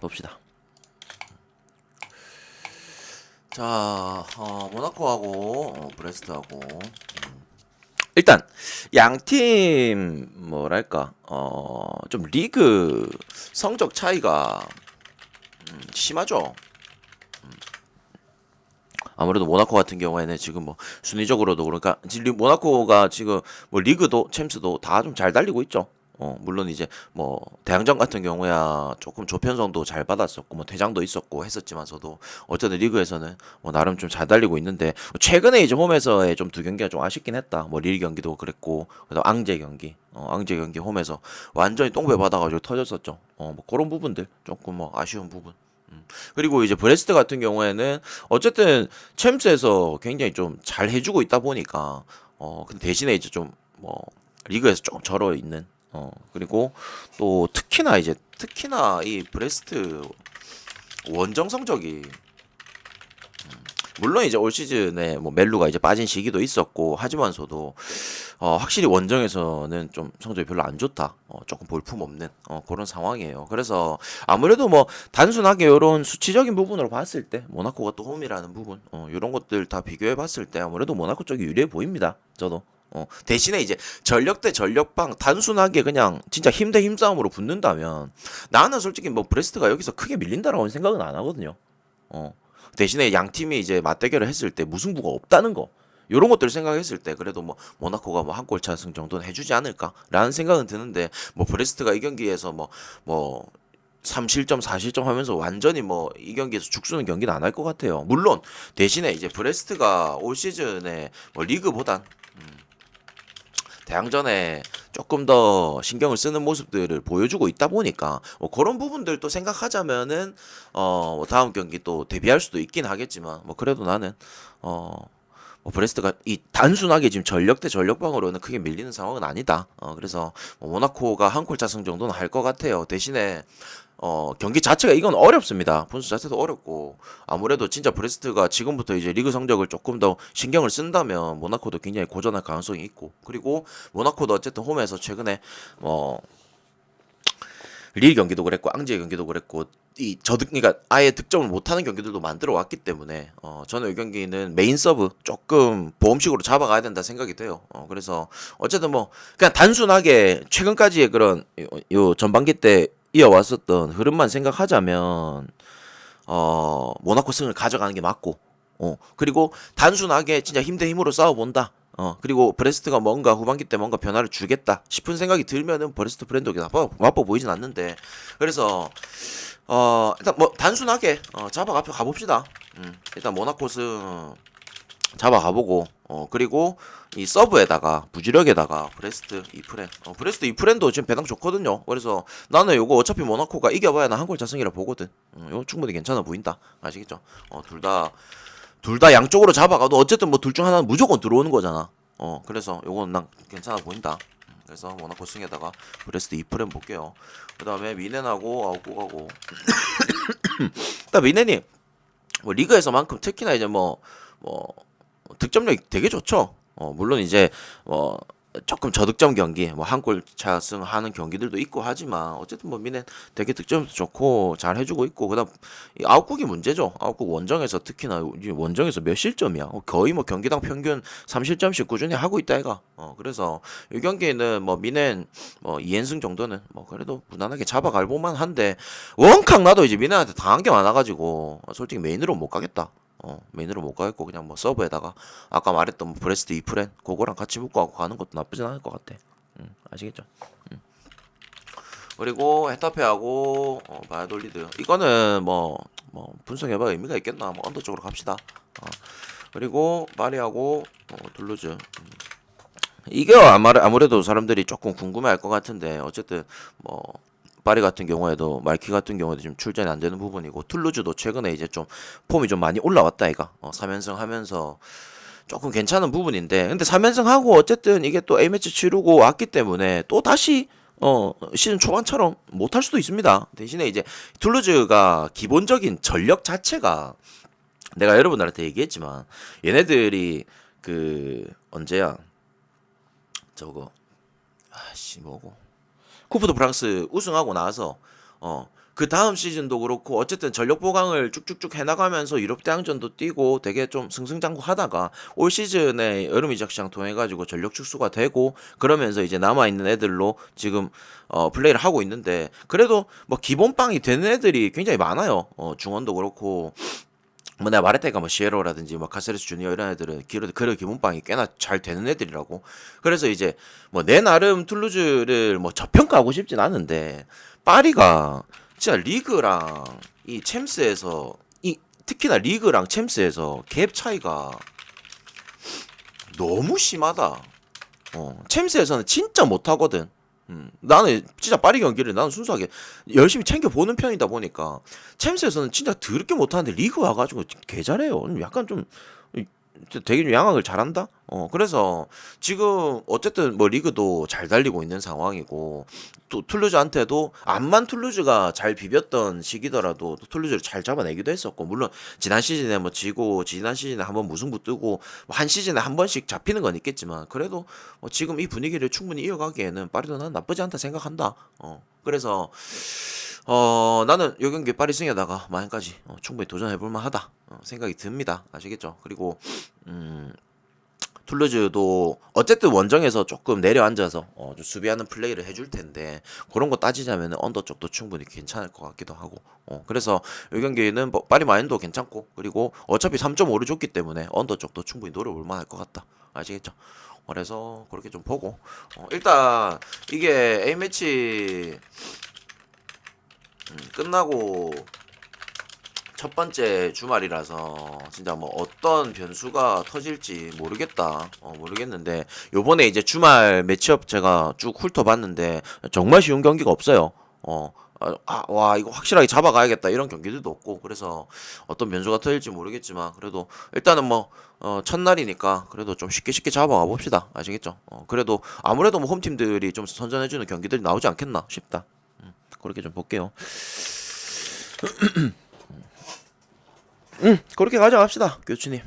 봅시다. 자, 어, 모나코하고 어, 브레스트하고 음. 일단 양팀 뭐랄까 어, 좀 리그 성적 차이가 음, 심하죠. 음. 아무래도 모나코 같은 경우에는 지금 뭐 순위적으로도 그러니까 지금 모나코가 지금 뭐 리그도 챔스도 다 좀 잘 달리고 있죠. 어, 물론 이제 뭐 대항전 같은 경우야 조금 조편성도 잘 받았었고 뭐 퇴장도 있었고 했었지만서도 어쨌든 리그에서는 뭐 나름 좀 잘 달리고 있는데 최근에 이제 홈에서의 좀 두 경기가 좀 아쉽긴 했다. 뭐 릴 경기도 그랬고 그다음 앙제 경기, 어, 앙제 경기 홈에서 완전히 똥배 받아가지고 터졌었죠. 어, 뭐 그런 부분들 조금 뭐 아쉬운 부분. 음. 그리고 이제 브레스트 같은 경우에는 어쨌든 챔스에서 굉장히 좀 잘 해주고 있다 보니까 어 근데 대신에 이제 좀 뭐 리그에서 조금 절어 있는 어 그리고 또 특히나 이제 특히나 이 브레스트 원정 성적이 음, 물론 이제 올 시즌에 뭐 멜루가 이제 빠진 시기도 있었고 하지만서도 어 확실히 원정에서는 좀 성적이 별로 안 좋다. 어 조금 볼품 없는 어 그런 상황이에요. 그래서 아무래도 뭐 단순하게 이런 수치적인 부분으로 봤을 때 모나코가 또 홈이라는 부분 어 이런 것들 다 비교해 봤을 때 아무래도 모나코 쪽이 유리해 보입니다. 저도. 어, 대신에 이제 전력 대 전력방 단순하게 그냥 진짜 힘 대 힘싸움으로 붙는다면 나는 솔직히 뭐 브레스트가 여기서 크게 밀린다라고 생각은 안 하거든요. 어. 대신에 양 팀이 이제 맞대결을 했을 때 무승부가 없다는 거. 요런 것들을 생각했을 때 그래도 뭐 모나코가 뭐 한 골 차승 정도는 해주지 않을까라는 생각은 드는데 뭐 브레스트가 이 경기에서 뭐뭐 3실점 4실점 하면서 완전히 뭐 이 경기에서 죽수는 경기는 안 할 것 같아요. 물론 대신에 이제 브레스트가 올 시즌에 뭐 리그보단 대항전에 조금 더 신경을 쓰는 모습들을 보여주고 있다 보니까 뭐 그런 부분들도 생각하자면은 어뭐 다음 경기 또 대비할 수도 있긴 하겠지만 뭐 그래도 나는 어. 뭐 브레스트가 이 단순하게 지금 전력 대 전력방으로는 크게 밀리는 상황은 아니다. 어 그래서 뭐 모나코가 한 골 차승 정도는 할 것 같아요. 대신에 어 경기 자체가 이건 어렵습니다. 분수 자체도 어렵고 아무래도 진짜 브레스트가 지금부터 이제 리그 성적을 조금 더 신경을 쓴다면 모나코도 굉장히 고전할 가능성이 있고 그리고 모나코도 어쨌든 홈에서 최근에 뭐 릴 경기도 그랬고 앙제 경기도 그랬고 이 저득 그러니까 아예 득점을 못하는 경기들도 만들어 왔기 때문에 어 저는 이 경기는 메인 서브 조금 보험식으로 잡아가야 된다 생각이 돼요. 어 그래서 어쨌든 뭐 그냥 단순하게 최근까지의 그런 요, 요 전반기 때 이어왔었던 흐름만 생각하자면 어 모나코 승을 가져가는 게 맞고 어 그리고 단순하게 진짜 힘대 힘으로 싸워본다. 어 그리고 브레스트가 뭔가 후반기 때 뭔가 변화를 주겠다 싶은 생각이 들면은 브레스트 브랜드가 나빠 나빠 보이진 않는데. 그래서 어 일단 뭐 단순하게 어 잡아가 가봅시다. 음 일단 모나코 승 잡아 가보고 어 그리고 이 서브에다가 부지력에다가 브레스트 이프렌 어 브레스트 이프렌도 지금 배당 좋거든요. 그래서 나는 요거 어차피 모나코가 이겨봐야 나 한골 자승이라 보거든. 음, 이거 충분히 괜찮아 보인다. 아시겠죠? 어 둘 다 둘 다 양쪽으로 잡아가도 어쨌든 뭐 둘 중 하나는 무조건 들어오는 거잖아. 어 그래서 요건 난 괜찮아 보인다. 음, 그래서 모나코 승에다가 브레스트 이프렌 볼게요. 그 다음에 미넨하고 아웃국하고. 일단 미넨이 뭐 리그에서만큼 특히나 이제 뭐 뭐 득점력이 되게 좋죠. 어, 물론 이제 뭐 조금 저득점 경기, 뭐 한 골 차승하는 경기들도 있고 하지만 어쨌든 뭐 미넨 되게 득점도 좋고 잘 해주고 있고 그다음 이 아웃국이 문제죠. 아웃국 원정에서 특히나 이 원정에서 몇 실점이야. 어, 거의 뭐 경기당 평균 3실점씩 꾸준히 하고 있다 이가. 어, 그래서 이 경기는 뭐 미넨 뭐 2연승 정도는 뭐 그래도 무난하게 잡아갈 볼만 한데 원캉 나도 이제 미넨한테 당한 게 많아가지고 솔직히 메인으로 못 가겠다. 어, 메인으로 못 가겠고 그냥 뭐 서브에다가 아까 말했던 뭐 브레스트 이프렌 그거랑 같이 묶고 가는 것도 나쁘진 않을 것 같아. 음, 아시겠죠? 음. 그리고 헤타페하고 어, 바이돌리드 이거는 뭐 뭐 분석해봐 의미가 있겠나? 뭐 언더 쪽으로 갑시다. 어. 그리고 파리하고 어, 둘루즈. 음. 이게 아무래도 사람들이 조금 궁금해할 것 같은데 어쨌든 뭐 파리 같은 경우에도 말키 같은 경우에도 좀 출전이 안 되는 부분이고 툴루즈도 최근에 이제 좀 폼이 좀 많이 올라왔다 이가 어, 3연승 하면서 조금 괜찮은 부분인데 근데 3연승 하고 어쨌든 이게 또 A매치 치르고 왔기 때문에 또 다시 어 시즌 초반처럼 못할 수도 있습니다. 대신에 이제 툴루즈가 기본적인 전력 자체가 내가 여러분들한테 얘기했지만 얘네들이 그 언제야? 저거 아씨 뭐고 쿠프드 프랑스 우승하고 나서 어 그 다음 시즌도 그렇고 어쨌든 전력 보강을 쭉쭉쭉 해나가면서 유럽 대항전도 뛰고 되게 좀 승승장구하다가 올 시즌에 여름 이적 시장 통해 가지고 전력 축소가 되고 그러면서 이제 남아 있는 애들로 지금 어 플레이를 하고 있는데 그래도 뭐 기본빵이 되는 애들이 굉장히 많아요. 어 중원도 그렇고 뭐 내가 말했다니까 뭐 시에로라든지 뭐 카세레스 주니어 이런 애들은 그래도 그래 기본빵이 꽤나 잘 되는 애들이라고 그래서 이제 뭐 내 나름 툴루즈를 뭐 저평가하고 싶진 않은데 파리가 진짜 리그랑 이 챔스에서 이 특히나 리그랑 챔스에서 갭 차이가 너무 심하다. 어, 챔스에서는 진짜 못하거든. 음, 나는 진짜 파리 경기를 나는 순수하게 열심히 챙겨 보는 편이다 보니까 챔스에서는 진짜 더럽게 못하는데 리그 와가지고 개 잘해요. 약간 좀 이- 되게 좀 양악을 잘한다. 어 그래서 지금 어쨌든 뭐 리그도 잘 달리고 있는 상황이고 또 툴루즈한테도 암만 툴루즈가 잘 비볐던 시기더라도 또 툴루즈를 잘 잡아내기도 했었고 물론 지난 시즌에 뭐 지고 지난 시즌에 한번 무승부 뜨고 뭐한 시즌에 한 번씩 잡히는 건 있겠지만 그래도 어, 지금 이 분위기를 충분히 이어가기에는 파리도 난 나쁘지 않다 생각한다. 어 그래서 어 나는 요 경기 파리 승에다가 마행까지 어, 충분히 도전해볼 만하다 어, 생각이 듭니다. 아시겠죠? 그리고 음. 툴루즈도 어쨌든 원정에서 조금 내려앉아서 어, 좀 수비하는 플레이를 해줄 텐데 그런 거 따지자면 언더 쪽도 충분히 괜찮을 것 같기도 하고 어, 그래서 이 경기는 뭐 파리 마인도 괜찮고 그리고 어차피 3.5를 줬기 때문에 언더 쪽도 충분히 노려볼 만할 것 같다 아시겠죠? 그래서 그렇게 좀 보고 어, 일단 이게 A 매치 음, 끝나고 첫 번째 주말이라서 진짜 뭐 어떤 변수가 터질지 모르겠다. 어, 모르겠는데 요번에 이제 주말 매치업 제가 쭉 훑어봤는데 정말 쉬운 경기가 없어요. 어. 아, 아, 와 이거 확실하게 잡아가야겠다 이런 경기들도 없고 그래서 어떤 변수가 터질지 모르겠지만 그래도 일단은 뭐 어, 첫날이니까 그래도 좀 쉽게 쉽게 잡아가 봅시다 아시겠죠? 어, 그래도 아무래도 뭐 홈팀들이 좀 선전해주는 경기들이 나오지 않겠나 싶다. 음, 그렇게 좀 볼게요. 음, 그렇게 가져갑시다, 교수님.